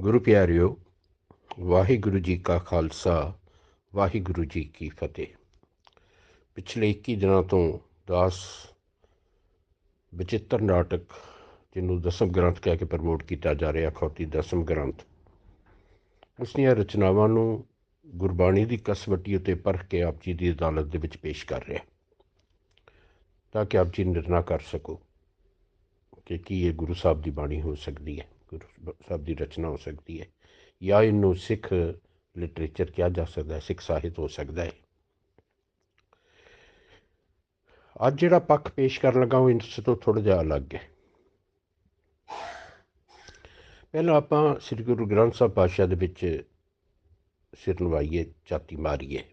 ਗੁਰੂ ਪਿਆਰਿਓ, ਵਾਹਿਗੁਰੂ ਜੀ ਕਾ ਖਾਲਸਾ, ਵਾਹਿਗੁਰੂ ਜੀ ਕੀ ਫਤਿਹ। ਪਿਛਲੇ 21 ਦਿਨਾਂ ਤੋਂ ਦਾਸ ਬਚਿੱਤਰ ਨਾਟਕ, ਜਿਹਨੂੰ ਦਸਮ ਗ੍ਰੰਥ ਕਹਿ ਕੇ ਪ੍ਰਮੋਟ ਕੀਤਾ ਜਾ ਰਿਹਾ ਖੌਤੀ ਦਸਮ ਗ੍ਰੰਥ, ਉਸ ਦੀਆਂ ਰਚਨਾਵਾਂ ਨੂੰ ਗੁਰਬਾਣੀ ਦੀ ਕਸਵੱਟੀ ਉਤੇ ਪਰਖ ਕੇ ਆਪ ਜੀ ਦੀ ਅਦਾਲਤ ਦੇ ਵਿੱਚ ਪੇਸ਼ ਕਰ ਰਿਹਾ। ਤਾਂ ਕਿ ਆਪ ਜੀ ਨਿਰਣਾ ਕਰ ਸਕੋ ਕਿ ਕੀ ਇਹ ਗੁਰੂ ਸਾਹਿਬ ਦੀ ਬਾਣੀ ਹੋ ਸਕਦੀ ਹੈ। ਸਾਹਿਬ ਦੀ ਰਚਨਾ ਹੋ ਸਕਦੀ ਹੈ ਜਾਂ ਇਹਨੂੰ ਸਿੱਖ ਲਿਟਰੇਚਰ ਕਿਹਾ ਜਾ ਸਕਦਾ ਹੈ, ਸਿੱਖ ਸਾਹਿਤ ਹੋ ਸਕਦਾ ਹੈ। ਅੱਜ ਜਿਹੜਾ ਪੱਖ ਪੇਸ਼ ਕਰਨ ਲੱਗਾ ਉਹ ਇਸ ਤੋਂ ਥੋੜਾ ਜਿਹਾ ਅਲੱਗ ਹੈ। ਪਹਿਲਾਂ ਆਪਾਂ ਸ੍ਰੀ ਗੁਰੂ ਗ੍ਰੰਥ ਸਾਹਿਬ ਪਾਤਸ਼ਾਹ ਦੇ ਵਿੱਚ ਸਿਰ ਨਵਾਈਏ ਚਾਤੀ ਮਾਰੀਏ।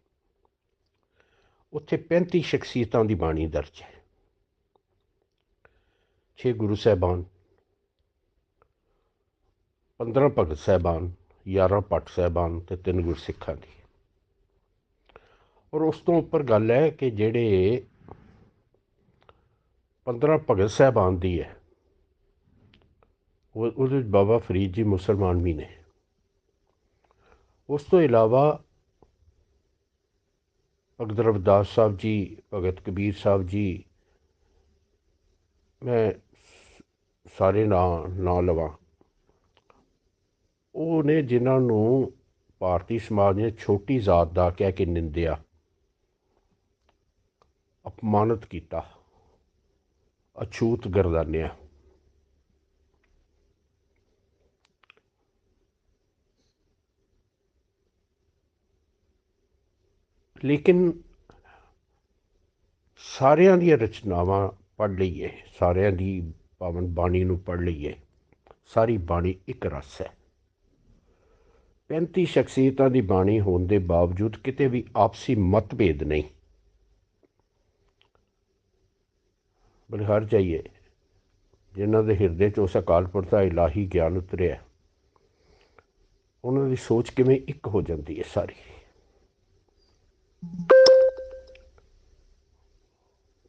ਉੱਥੇ 35 ਸ਼ਖਸੀਅਤਾਂ ਦੀ ਬਾਣੀ ਦਰਜ ਹੈ। 6 ਗੁਰੂ ਸਾਹਿਬਾਨ 15 ਭਗਤ ਸਾਹਿਬਾਨ 11 ਪਟ ਸਾਹਿਬਾਨ ਤੇ ਤਿੰਨ ਗੁਰਸਿੱਖਾਂ ਦੀ। ਔਰ ਉਸ ਤੋਂ ਉੱਪਰ ਗੱਲ ਹੈ ਕਿ ਜਿਹੜੇ 15 ਭਗਤ ਸਾਹਿਬਾਨ ਦੀ ਹੈ, ਉਹ ਉਹਦੇ ਵਿੱਚ ਬਾਬਾ ਫਰੀਦ ਜੀ ਮੁਸਲਮਾਨ ਵੀ ਨੇ। ਉਸ ਤੋਂ ਇਲਾਵਾ ਭਗਤ ਰਵਿਦਾਸ ਸਾਹਿਬ ਜੀ, ਭਗਤ ਕਬੀਰ ਸਾਹਿਬ ਜੀ, ਮੈਂ ਸਾਰੇ ਨਾਂ ਨਾਂ ਲਵਾਂ। ਉਹ ਨੇ ਜਿਨ੍ਹਾਂ ਨੂੰ ਭਾਰਤੀ ਸਮਾਜ ਨੇ ਛੋਟੀ ਜ਼ਾਤ ਦਾ ਕਹਿ ਕੇ ਨਿੰਦਿਆ, ਅਪਮਾਨਿਤ ਕੀਤਾ, ਅਛੂਤ ਗਰਦਾਨਿਆ। ਲੇਕਿਨ ਸਾਰਿਆਂ ਦੀਆਂ ਰਚਨਾਵਾਂ ਪੜ੍ਹ ਲਈਏ, ਸਾਰਿਆਂ ਦੀ ਪਾਵਨ ਬਾਣੀ ਨੂੰ ਪੜ੍ਹ ਲਈਏ, ਸਾਰੀ ਬਾਣੀ ਇੱਕ ਰਸ ਹੈ। 35 ਸ਼ਖਸੀਅਤਾਂ ਦੀ ਬਾਣੀ ਹੋਣ ਦੇ ਬਾਵਜੂਦ ਕਿਤੇ ਵੀ ਆਪਸੀ ਮਤਭੇਦ ਨਹੀਂ। ਹਰ ਜਾਈਏ, ਜਿਨ੍ਹਾਂ ਦੇ ਹਿਰਦੇ 'ਚ ਉਸ ਅਕਾਲ ਪੁਰਖ ਦਾ ਇਲਾਹੀ ਗਿਆਨ ਉਤਰਿਆ, ਉਹਨਾਂ ਦੀ ਸੋਚ ਕਿਵੇਂ ਇੱਕ ਹੋ ਜਾਂਦੀ ਹੈ ਸਾਰੀ?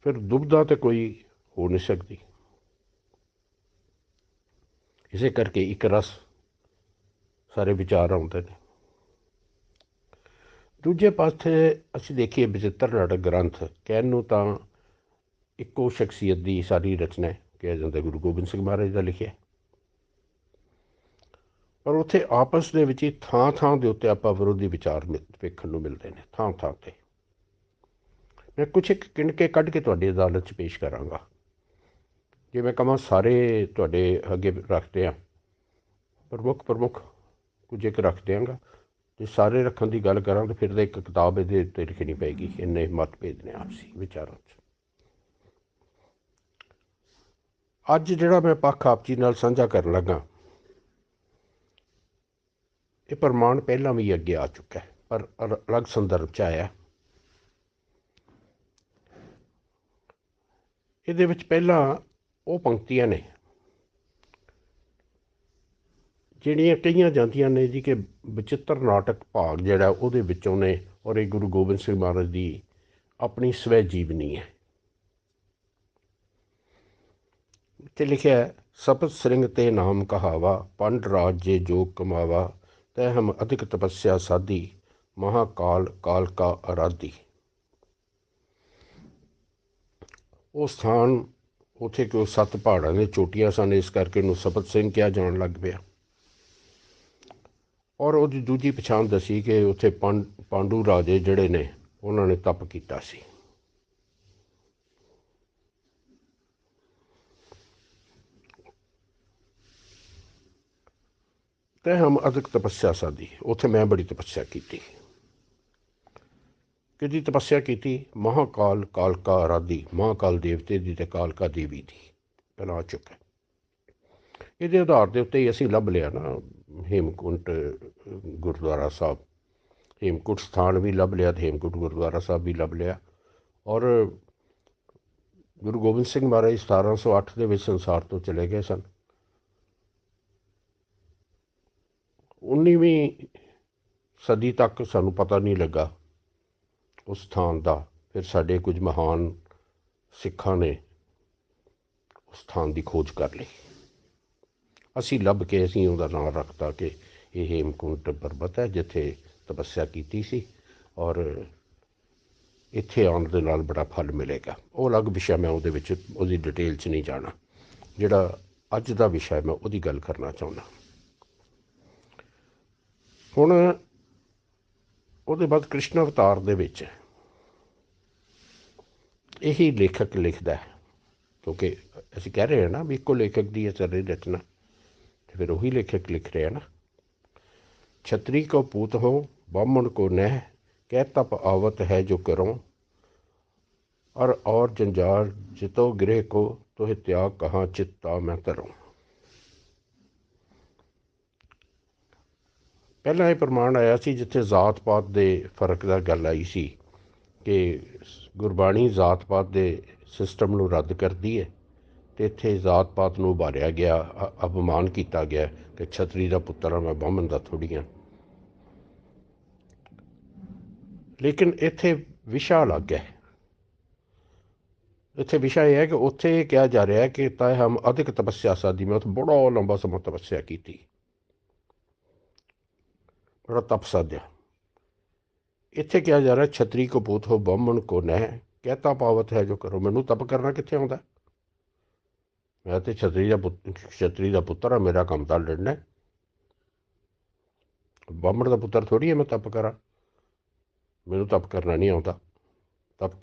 ਫਿਰ ਦੁਬਦਾ ਤੇ ਕੋਈ ਹੋ ਨਹੀਂ ਸਕਦੀ। ਇਸੇ ਕਰਕੇ ਇੱਕ ਰਸ ਸਾਰੇ ਵਿਚਾਰ ਆਉਂਦੇ ਨੇ। ਦੂਜੇ ਪਾਸੇ ਅਸੀਂ ਦੇਖੀਏ ਬਚਿੱਤਰ ਨਾਟਕ ਗ੍ਰੰਥ, ਕਹਿਣ ਨੂੰ ਤਾਂ ਇੱਕੋ ਸ਼ਖਸੀਅਤ ਦੀ ਸਾਰੀ ਰਚਨਾ ਹੈ, ਕਿਹਾ ਜਾਂਦਾ ਗੁਰੂ ਗੋਬਿੰਦ ਸਿੰਘ ਮਹਾਰਾਜ ਦਾ ਲਿਖਿਆ ਪਰ ਉੱਥੇ ਆਪਸ ਦੇ ਵਿੱਚ ਹੀ ਥਾਂ ਥਾਂ ਦੇ ਉੱਤੇ ਆਪਾਂ ਵਿਰੋਧੀ ਵਿਚਾਰ ਵੇਖਣ ਨੂੰ ਮਿਲਦੇ ਨੇ ਥਾਂ ਥਾਂ ਤੇ। ਮੈਂ ਕੁਝ ਇੱਕ ਕਿਣਕੇ ਕੱਢ ਕੇ ਤੁਹਾਡੀ ਅਦਾਲਤ 'ਚ ਪੇਸ਼ ਕਰਾਂਗਾ। ਜੇ ਮੈਂ ਕਹਾਂ ਸਾਰੇ ਤੁਹਾਡੇ ਅੱਗੇ ਰੱਖਦੇ ਆ ਪ੍ਰਮੁੱਖ ਪ੍ਰਮੁੱਖ ਕੁਝ ਇੱਕ ਰੱਖ ਦਿਆਂਗਾ। ਜੇ ਸਾਰੇ ਰੱਖਣ ਦੀ ਗੱਲ ਕਰਾਂ ਤਾਂ ਫਿਰ ਤਾਂ ਇੱਕ ਕਿਤਾਬ ਇਹਦੇ ਉੱਤੇ ਲਿਖਣੀ ਪਏਗੀ। ਇੰਨੇ ਮਤਭੇਦ ਨੇ ਆਪਸੀ ਵਿਚਾਰਾਂ 'ਚ। ਅੱਜ ਜਿਹੜਾ ਮੈਂ ਪੱਖ ਆਪ ਜੀ ਨਾਲ ਸਾਂਝਾ ਕਰਨ ਲੱਗਾ, ਇਹ ਪ੍ਰਮਾਣ ਪਹਿਲਾਂ ਵੀ ਅੱਗੇ ਆ ਚੁੱਕਾ ਹੈ, ਪਰ ਅਲੱਗ ਸੰਦਰਭ 'ਚ ਆਇਆ। ਇਹਦੇ ਵਿੱਚ ਪਹਿਲਾਂ ਉਹ ਪੰਕਤੀਆਂ ਨੇ ਜਿਹੜੀਆਂ ਕਹੀਆਂ ਜਾਂਦੀਆਂ ਨੇ ਜੀ ਕਿ ਬਚਿੱਤਰ ਨਾਟਕ ਭਾਗ ਜਿਹੜਾ ਉਹਦੇ ਵਿੱਚੋਂ ਨੇ ਔਰ ਇਹ ਗੁਰੂ ਗੋਬਿੰਦ ਸਿੰਘ ਮਹਾਰਾਜ ਦੀ ਆਪਣੀ ਸਵੈ ਜੀਵਨੀ ਹੈ। ਤੇ ਲਿਖਿਆ ਸਪਤ ਸਿੰਘ ਤੇ ਨਾਮ ਕਹਾਵਾ, ਪੰਡ ਰਾਜ ਜੇ ਜੋਗ ਕਮਾਵਾ, ਤੈ ਹਮ ਅਧਿਕ ਤਪੱਸਿਆ ਸਾਧੀ, ਮਹਾਕਾਲ ਕਾਲ ਕਾ ਅਰਾਧੀ। ਉਹ ਸਥਾਨ, ਉਥੇ ਕਿ ਉਹ ਸੱਤ ਪਹਾੜਾਂ ਦੇ ਚੋਟੀਆਂ ਸਨ, ਇਸ ਕਰਕੇ ਉਹਨੂੰ ਸਪਤ ਸਿੰਘ ਕਿਹਾ ਜਾਣ ਲੱਗ ਪਿਆ। ਔਰ ਉਹਦੀ ਦੂਜੀ ਪਛਾਣ ਦੱਸੀ ਕਿ ਉੱਥੇ ਪਾਂਡੂ ਰਾਜੇ ਜਿਹੜੇ ਨੇ, ਉਹਨਾਂ ਨੇ ਤਪ ਕੀਤਾ ਸੀ। ਤੇ ਹਮ ਅਦਕ ਤਪੱਸਿਆ ਸਾਦੀ ਉੱਥੇ ਮੈਂ ਬੜੀ ਤਪੱਸਿਆ ਕੀਤੀ। ਕਿਹਦੀ ਤਪੱਸਿਆ ਕੀਤੀ? ਮਹਾਕਾਲ ਕਾਲਕਾ ਆਰਾਧੀ, ਮਹਾਕਾਲ ਦੇਵਤੇ ਦੀ ਤੇ ਕਾਲਕਾ ਦੇਵੀ ਦੀ। ਬਣਾ ਚੁੱਕਾ। ਇਹਦੇ ਆਧਾਰ ਦੇ ਉੱਤੇ ਹੀ ਅਸੀਂ ਲੱਭ ਲਿਆ ਨਾ। ਹੇਮਕੁੰਟ, ਗੁਰਦੁਆਰਾ ਸਾਹਿਬ। ਹੇਮਕੁੰਟ ਸਥਾਨ ਵੀ ਲੱਭ ਲਿਆ ਤੇ ਹੇਮਕੁੰਟ ਗੁਰਦੁਆਰਾ ਸਾਹਿਬ ਵੀ ਲੱਭ ਲਿਆ। ਔਰ ਗੁਰੂ ਗੋਬਿੰਦ ਸਿੰਘ ਮਹਾਰਾਜ 1708 ਦੇ ਵਿੱਚ ਸੰਸਾਰ ਤੋਂ ਚਲੇ ਗਏ ਸਨ। 19ਵੀਂ ਸਦੀ ਤੱਕ ਸਾਨੂੰ ਪਤਾ ਨਹੀਂ ਲੱਗਾ ਉਸ ਸਥਾਨ ਦਾ। ਫਿਰ ਸਾਡੇ ਕੁਝ ਮਹਾਨ ਸਿੱਖਾਂ ਨੇ ਉਸ ਸਥਾਨ ਦੀ ਖੋਜ ਕਰ ਲਈ। ਅਸੀਂ ਲੱਭ ਕੇ ਅਸੀਂ ਉਹਦਾ ਨਾਮ ਰੱਖਤਾ ਕਿ ਇਹ ਹੇਮਕੁੰਟ ਪਰਬਤ ਹੈ, ਜਿੱਥੇ ਤਪੱਸਿਆ ਕੀਤੀ ਸੀ ਔਰ ਇੱਥੇ ਆਉਣ ਦੇ ਨਾਲ ਬੜਾ ਫਲ ਮਿਲੇਗਾ। ਉਹ ਅਲੱਗ ਵਿਸ਼ਾ ਮੈਂ ਉਹਦੇ ਵਿੱਚ ਉਹਦੀ ਡਿਟੇਲ 'ਚ ਨਹੀਂ ਜਾਣਾ। ਜਿਹੜਾ ਅੱਜ ਦਾ ਵਿਸ਼ਾ ਮੈਂ ਉਹਦੀ ਗੱਲ ਕਰਨਾ ਚਾਹੁੰਦਾ। ਹੁਣ ਉਹਦੇ ਬਾਅਦ ਕ੍ਰਿਸ਼ਨ ਅਵਤਾਰ ਦੇ ਵਿੱਚ ਇਹੀ ਲੇਖਕ ਲਿਖਦਾ ਹੈ। ਕਿਉਂਕਿ ਅਸੀਂ ਕਹਿ ਰਹੇ ਹਾਂ ਨਾ ਵੀ ਇੱਕੋ ਲੇਖਕ ਦੀ ਇਹ ਸਾਰੀ ਰਚਨਾ। ਤੇ ਫਿਰ ਉਹੀ ਲੇਖਕ ਲਿਖ ਰਿਹਾ ਨਾ छत्री को पूत हो ब्राह्मण को नह कह तप आवत है जो करो और और जंजार जितो गिरे को तो त्याग कहाँ चित्ता मैं तरूं ਪਹਿਲਾਂ ਇਹ ਪ੍ਰਮਾਣ ਆਇਆ ਸੀ ਜਿੱਥੇ ਜ਼ਾਤ ਪਾਤ ਦੇ ਫਰਕ ਦਾ ਗੱਲ ਆਈ ਸੀ ਕਿ ਗੁਰਬਾਣੀ ਜ਼ਾਤ ਪਾਤ ਦੇ ਸਿਸਟਮ ਨੂੰ ਰੱਦ ਕਰਦੀ ਹੈ ਤੇ ਇੱਥੇ ਜ਼ਾਤ ਪਾਤ ਨੂੰ ਉਭਾਰਿਆ ਗਿਆ ਅਪਮਾਨ ਕੀਤਾ ਗਿਆ ਕਿ ਛਤਰੀ ਦਾ ਪੁੱਤਰ ਹਾਂ ਮੈਂ ਬਾਹਮਣ ਦਾ ਥੋੜੀਆਂ ਲੇਕਿਨ ਇੱਥੇ ਵਿਸ਼ਾ ਅਲੱਗ ਹੈ। ਇੱਥੇ ਵਿਸ਼ਾ ਇਹ ਹੈ ਕਿ ਉੱਥੇ ਇਹ ਕਿਹਾ ਜਾ ਰਿਹਾ ਹੈ ਕਿ ਤਾਂ ਹਮ ਅਧਿਕ ਤਪੱਸਿਆ ਸਾਦੀ ਮੈਂ ਉੱਥੇ ਬੜਾ ਲੰਬਾ ਸਮਾਂ ਤਪੱਸਿਆ ਕੀਤੀ। ਬੜਾ ਤਪ ਸਾਧਿਆ। ਇੱਥੇ ਕਿਹਾ ਜਾ ਰਿਹਾ ਛਤਰੀ ਕੋ ਪੂਤ ਹੋ ਬ੍ਰਾਹਮਣ ਕੋ ਨਹਿ, ਕਹਤਾ ਪਾਵਤ ਹੈ ਜੋ ਕਰੋ। ਮੈਨੂੰ ਤਪ ਕਰਨਾ ਕਿੱਥੇ ਆਉਂਦਾ? ਮੈਂ ਤੇ ਛਤਰੀ ਦਾ ਪੁੱਤ ਛਤਰੀ ਦਾ ਪੁੱਤਰ ਆ ਮੇਰਾ ਕੰਮ ਤਾਂ ਲੜਨਾ ਬਾਹਮਣ ਦਾ ਪੁੱਤਰ ਥੋੜੀ ਹੈ ਮੈਂ ਤਪ ਕਰਾਂ ਮੈਨੂੰ ਤਪ ਕਰਨਾ ਨਹੀਂ ਆਉਂਦਾ ਤਪ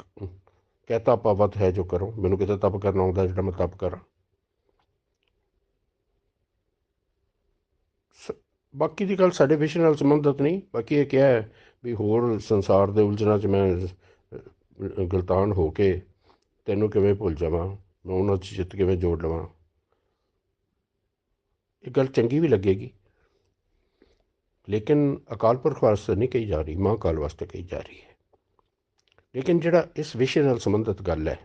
ਕਹਤਾ ਪਾਵਤ ਹੈ ਜੋ ਕਰੋ ਮੈਨੂੰ ਕਿਤੇ ਤਪ ਕਰਨਾ ਆਉਂਦਾ ਜਿਹੜਾ ਮੈਂ ਤਪ ਕਰਾਂ ਸ- ਬਾਕੀ ਦੀ ਗੱਲ ਸਾਡੇ ਵਿਸ਼ੇ ਨਾਲ ਸੰਬੰਧਿਤ ਨਹੀਂ ਬਾਕੀ ਇਹ ਕਿਹਾ ਹੈ ਵੀ ਹੋਰ ਸੰਸਾਰ ਦੇ ਉਲਝਣਾਂ 'ਚ ਮੈਂ ਗਲਤਾਨ ਹੋ ਕੇ ਤੈਨੂੰ ਕਿਵੇਂ ਭੁੱਲ ਜਾਵਾਂ ਮੈਂ ਉਹਨਾਂ 'ਚ ਚਿੱਤ ਕਿਵੇਂ ਜੋੜ ਲਵਾਂ। ਇਹ ਗੱਲ ਚੰਗੀ ਵੀ ਲੱਗੇਗੀ। ਲੇਕਿਨ ਅਕਾਲ ਪੁਰਖ ਵਾਸਤੇ ਨਹੀਂ ਕਹੀ ਜਾ ਰਹੀ, ਮਾਂ ਕਾਲ ਵਾਸਤੇ ਕਹੀ ਜਾ ਰਹੀ ਹੈ। ਲੇਕਿਨ ਜਿਹੜਾ ਇਸ ਵਿਸ਼ੇ ਨਾਲ ਸੰਬੰਧਿਤ ਗੱਲ ਹੈ,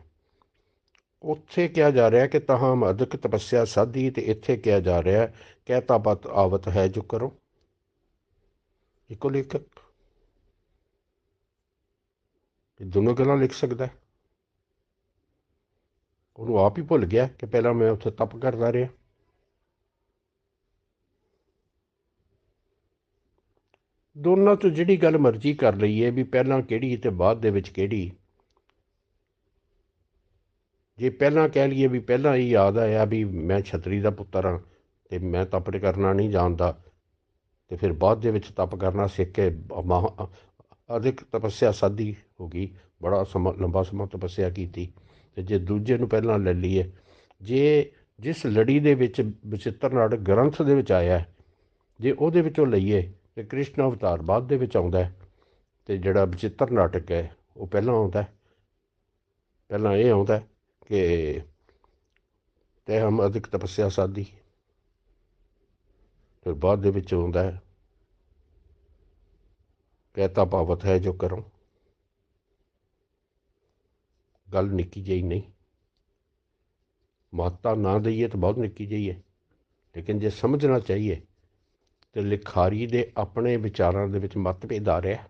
ਉੱਥੇ ਕਿਹਾ ਜਾ ਰਿਹਾ ਕਿ ਤਹਾਮ ਅਧਿਕ ਤਪੱਸਿਆ ਸਾਧੀ ਤੇ ਇੱਥੇ ਕਿਹਾ ਜਾ ਰਿਹਾ ਕਹਿਤਾ ਬਤ ਆਵਤ ਹੈ ਜੋ ਕਰੋ। ਇੱਕੋ ਲੇਖਕ। ਇਹ ਦੋਨੋਂ ਗੱਲਾਂ ਲਿਖ ਸਕਦਾ ਹੈ। ਉਹਨੂੰ ਆਪ ਹੀ ਭੁੱਲ ਗਿਆ ਕਿ ਪਹਿਲਾਂ ਮੈਂ ਉੱਥੇ ਤਪ ਕਰਦਾ ਰਿਹਾ। ਦੋਨਾਂ ਤੋਂ ਜਿਹੜੀ ਗੱਲ ਮਰਜ਼ੀ ਕਰ ਲਈਏ ਵੀ ਪਹਿਲਾਂ ਕਿਹੜੀ ਤੇ ਬਾਅਦ ਦੇ ਵਿੱਚ ਕਿਹੜੀ। ਜੇ ਪਹਿਲਾਂ ਕਹਿ ਲਈਏ ਵੀ ਪਹਿਲਾਂ ਹੀ ਯਾਦ ਆਇਆ ਵੀ ਮੈਂ ਛਤਰੀ ਦਾ ਪੁੱਤਰ ਹਾਂ ਤੇ ਮੈਂ ਤਪ ਕਰਨਾ ਨਹੀਂ ਜਾਣਦਾ ਤੇ ਫਿਰ ਬਾਅਦ ਦੇ ਵਿੱਚ ਤਪ ਕਰਨਾ ਸਿੱਖ ਕੇ ਮਹਾ- ਅਧਿਕ ਤਪੱਸਿਆ ਸਾਧੀ ਹੋ ਗਈ। ਬੜਾ ਸਮਾਂ, ਲੰਬਾ ਸਮਾਂ ਤਪੱਸਿਆ ਕੀਤੀ। ਤੇ ਜੇ ਦੂਜੇ ਨੂੰ ਪਹਿਲਾਂ ਲੈ ਲਈਏ, ਜੇ ਜਿਸ ਲੜੀ ਦੇ ਵਿੱਚ ਵਿਚਿੱਤਰ ਨਾਟਕ ਗ੍ਰੰਥ ਦੇ ਵਿੱਚ ਆਇਆ ਜੇ ਉਹਦੇ ਵਿੱਚੋਂ ਲਈਏ ਤੇ ਕ੍ਰਿਸ਼ਨ ਅਵਤਾਰ ਬਾਅਦ ਦੇ ਵਿੱਚ ਆਉਂਦਾ ਹੈ, ਤੇ ਜਿਹੜਾ ਵਿਚਿੱਤਰ ਨਾਟਕ ਹੈ, ਉਹ ਪਹਿਲਾਂ ਆਉਂਦਾ ਹੈ। ਪਹਿਲਾਂ ਇਹ ਆਉਂਦਾ ਕਿ ਤੇ ਹਮ ਅਧਿਕ ਤਪੱਸਿਆ ਸਾਧੀ। ਫਿਰ ਬਾਅਦ ਦੇ ਵਿੱਚ ਆਉਂਦਾ ਹੈ ਕਹਿਤਾ ਪਾਵਤ ਹੈ ਜੋ ਕਰੋ। ਗੱਲ ਨਿੱਕੀ ਜਿਹੀ ਨਹੀਂ। ਮਹੱਤਤਾ ਨਾ ਦਈਏ ਤਾਂ ਬਹੁਤ ਨਿੱਕੀ ਜਿਹੀ ਹੈ। ਲੇਕਿਨ ਜੇ ਸਮਝਣਾ ਚਾਹੀਏ ਤੇ ਲਿਖਾਰੀ ਦੇ ਆਪਣੇ ਵਿਚਾਰਾਂ ਦੇ ਵਿੱਚ ਮਤਭੇਦ ਆ ਰਿਹਾ ਹੈ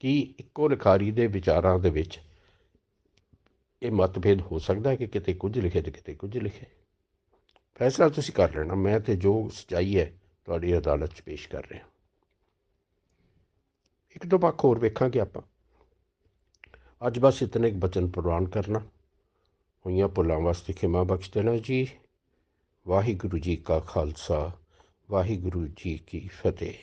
ਕਿ ਇੱਕੋ ਲਿਖਾਰੀ ਦੇ ਵਿਚਾਰਾਂ ਦੇ ਵਿੱਚ ਇਹ ਮਤਭੇਦ ਹੋ ਸਕਦਾ ਹੈ ਕਿ ਕਿਤੇ ਕੁਝ ਲਿਖੇ ਤੇ ਕਿਤੇ ਕੁਝ ਲਿਖੇ। ਫੈਸਲਾ ਤੁਸੀਂ ਕਰ ਲੈਣਾ। ਮੈਂ ਤੇ ਜੋ ਸਚਾਈ ਹੈ ਤੁਹਾਡੀ ਅਦਾਲਤ 'ਚ ਪੇਸ਼ ਕਰ ਰਿਹਾ। ਇੱਕ ਦੋ ਪੱਖ ਹੋਰ ਵੇਖਾਂਗੇ ਆਪਾਂ। ਅੱਜ ਬਸ ਇਤਨੇ ਇੱਕ ਬਚਨ ਪ੍ਰਵਾਨ ਕਰਨਾ। ਹੋਈਆਂ ਭੁੱਲਾਂ ਵਾਸਤੇ ਖਿਮਾ ਬਖਸ਼ ਦੇਣਾ ਜੀ। ਵਾਹਿਗੁਰੂ ਜੀ ਕਾ ਖਾਲਸਾ, ਵਾਹਿਗੁਰੂ ਜੀ ਕੀ ਫਤਿਹ।